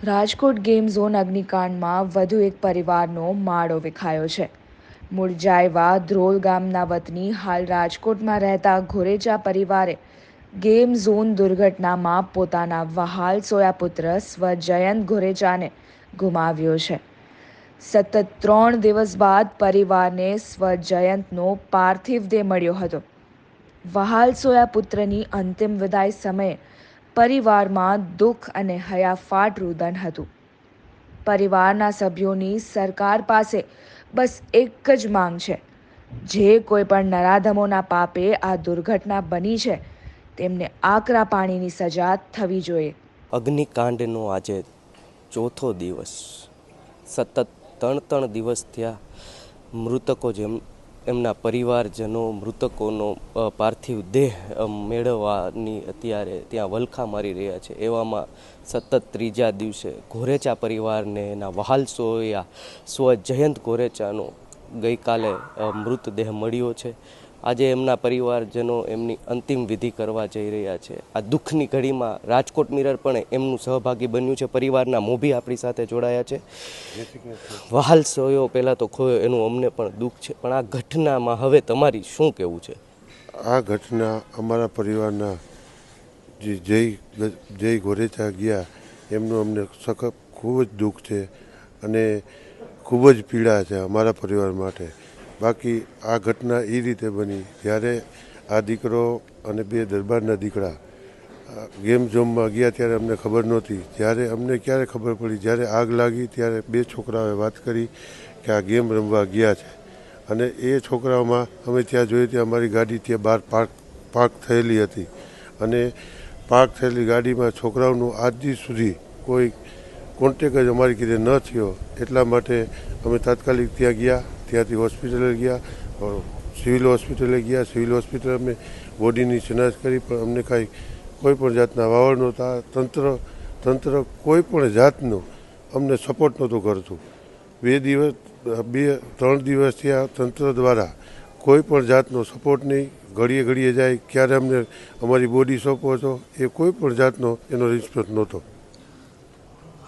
Rajkot game zone અગ્નિકાંડમાં વધુ એક પરિવારનો માળો વિખાયો છે. મુરજાયવા ધ્રોલ ગામના વતની હાલ રાજકોટમાં રહેતા ઘોરેચા પરિવારે ગેમ ઝોન દુર્ઘટનામાં પોતાના વહાલ સોયા પુત્ર સ્વ જયંત ઘોરેચાને ગુમાવ્યો છે. સતત ત્રણ દિવસ બાદ પરિવારને સ્વ જયંતનો પાર્થિવ દેહ મળ્યો હતો. વહાલ સોયા પુત્રની અંતિમ વિદાય સમયે પરિવારમાં દુઃખ અને હયાફાટ રુદન હતું. પરિવારના સભ્યોની સરકાર પાસે બસ એક જ માંગ છે. જે કોઈ પણ નરાધમોના પાપે આ દુર્ઘટના બની છે, તેમને આકરા પાણીની સજા થવી જોઈએ. અગ્નિકાંડનો આજે ચોથો દિવસ. સતત ત્રણ ત્રણ દિવસ થયા મૃતકો જેમ એમના પરિવારજનો, મૃતકોનો પાર્થિવ દેહ મેળવવાની અત્યારે ત્યાં વલખા મારી રહ્યા છે. એવામાં સતત ત્રીજા દિવસે ઘોરેચા પરિવારને એના વહાલ સોયા સ્વ જયંત ઘોરેચાનો ગઈકાલે મૃતદેહ મળ્યો છે. આજે એમના પરિવારજનો એમની અંતિમ વિધિ કરવા જઈ રહ્યા છે. આ દુઃખની ઘડીમાં રાજકોટ મિરર પણ એમનું સહભાગી બન્યું છે. પરિવારના મોભી આપણી સાથે જોડાયા છે. વહાલ સોયો પહેલાં તો ખોયો, એનું અમને પણ દુઃખ છે. પણ આ ઘટનામાં હવે તમારી શું કહેવું છે? આ ઘટના અમારા પરિવારના જે જય જય ગોરેચા ગયા, એમનું અમને સખત ખૂબ જ દુઃખ છે અને ખૂબ જ પીડા છે અમારા પરિવાર માટે. બાકી આ ઘટના એ રીતે બની, જ્યારે આ દીકરો અને બે દરબારના દીકરા ગેમ ઝોનમાં ગયા ત્યારે અમને ખબર નહોતી. જ્યારે અમને ક્યારે ખબર પડી? જ્યારે આગ લાગી ત્યારે બે છોકરાઓએ વાત કરી કે આ ગેમ રમવા ગયા છે. અને એ છોકરાઓમાં અમે ત્યાં જોયું ત્યાં અમારી ગાડી ત્યાં બહાર પાર્ક પાર્ક થયેલી હતી. અને પાર્ક થયેલી ગાડીમાં છોકરાઓનું આજ સુધી કોઈ કોન્ટેક જ અમારી કીધે ન થયો. એટલા માટે અમે તાત્કાલિક ત્યાં ગયા ત્યાંથી હોસ્પિટલે ગયા સિવિલ હોસ્પિટલે ગયા. સિવિલ હોસ્પિટલ અમે બોડીની શનાજ કરી, પણ અમને કાંઈ કોઈ પણ જાતના વાવડ નહોતા. તંત્ર તંત્ર કોઈ પણ જાતનો અમને સપોર્ટ નહોતું કરતું. બે દિવસ, બે, ત્રણ દિવસ આ તંત્ર દ્વારા કોઈ પણ જાતનો સપોર્ટ નહીં. ઘડીએ ઘડીએ જાય, ક્યારે અમને અમારી બોડી સોંપો છો, એ કોઈ પણ જાતનો એનો રિસ્પોન્સ નહોતો.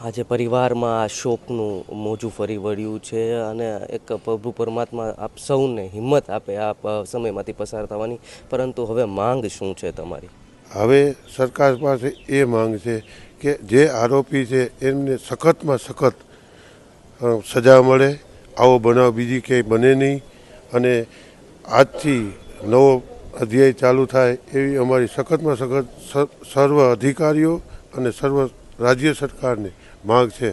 આજે પરિવારમાં આ શોકનું મોજું ફરી વળ્યું છે અને એક પ્રભુ પરમાત્મા આપ સૌને હિંમત આપે આ સમયમાંથી પસાર થવાની. પરંતુ હવે માંગ શું છે તમારી? હવે સરકાર પાસે એ માંગ છે કે જે આરોપી છે એમને સખતમાં સખત સજા મળે, આવો બનાવ બીજી ક્યાંય બને નહીં અને આજથી નવો અધ્યાય ચાલુ થાય એવી અમારી સખતમાં સખત સર્વ અધિકારીઓ અને સર્વ રાજ્ય સરકારની માંગ છે.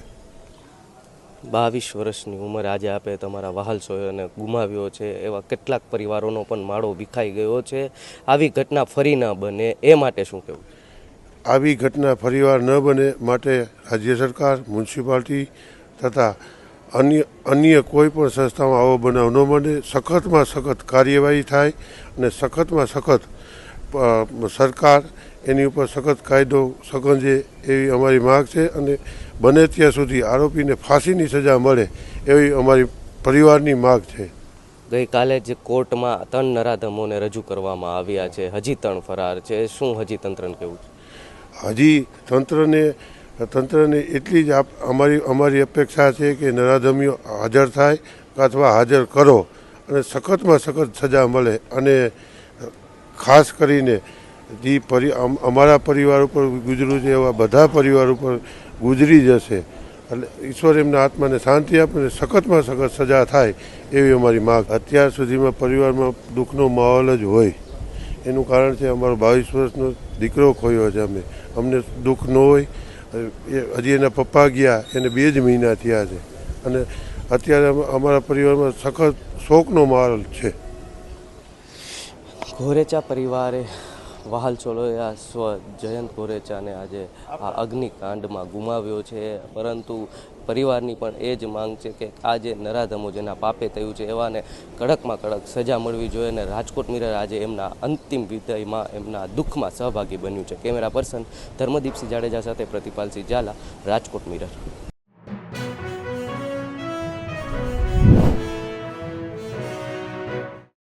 બાવીસ વર્ષની ઉંમર આજે આપે તમારા વહાલ સોયોને ગુમાવ્યો છે. એવા કેટલાક પરિવારોનો પણ માળો વિખાઈ ગયો છે. આવી ઘટના ફરી ન બને એ માટે શું કહેવું આવી ઘટના ફરીવાર ન બને માટે રાજ્ય સરકાર મ્યુનિસિપાલિટી તથા અન્ય અન્ય કોઈ પણ સંસ્થામાં આવો બનાવ ન બને. સખતમાં સખત કાર્યવાહી થાય અને સખતમાં સખત સરકાર એની ઉપર સખત કાયદો સગંજે એવી અમારી માગ છે અને બને ત્યાં સુધી આરોપીને ફાંસીની સજા મળે એવી અમારી પરિવારની માગ છે. ગઈકાલે જે કોર્ટમાં ત્રણ નરાધમોને રજૂ કરવામાં આવ્યા છે. હજી ત્રણ ફરાર છે. શું હજી તંત્રને કેવું છે? હજી તંત્રને તંત્રને એટલી જ અમારી અમારી અપેક્ષા છે કે નરાધમીઓ હાજર થાય અથવા હાજર કરો અને સખતમાં સખત સજા મળે અને ખાસ કરીને જે અમારા પરિવાર ઉપર ગુજરું છે, એવા બધા પરિવાર ઉપર ગુજરી જશે. એટલે ઈશ્વર એમના આત્માને શાંતિ આપે અને સખતમાં સખત સજા થાય એવી અમારી માગ. અત્યાર સુધીમાં પરિવારમાં દુઃખનો માહોલ જ હોય. એનું કારણ છે અમારો બાવીસ વર્ષનો દીકરો ખોયો છે અમે. અમને દુઃખ ન હોય. હજી એના પપ્પા ગયા, એને બે જ મહિના થયા છે. અને અત્યારે અમારા પરિવારમાં સખત શોકનો માહોલ છે. ઘોરેચા પરિવારે વહાલ છોલોયા સ્વ જયંત કોરેચાને આજે આ અગ્નિકાંડમાં ગુમાવ્યો છે. પરંતુ પરિવારની પણ એ જ માંગ છે કે આ જે નરાધમો જેના પાપે થયું છે એવાને કડકમાં કડક સજા મળવી જોઈએ અને રાજકોટ મિરર આજે એમના અંતિમ વિદાયમાં એમના દુઃખમાં સહભાગી બન્યું છે. કેમેરા પર્સન ધર્મદીપસિંહ જાડેજા સાથે પ્રતિપાલસિંહ ઝાલા, રાજકોટ મિરર.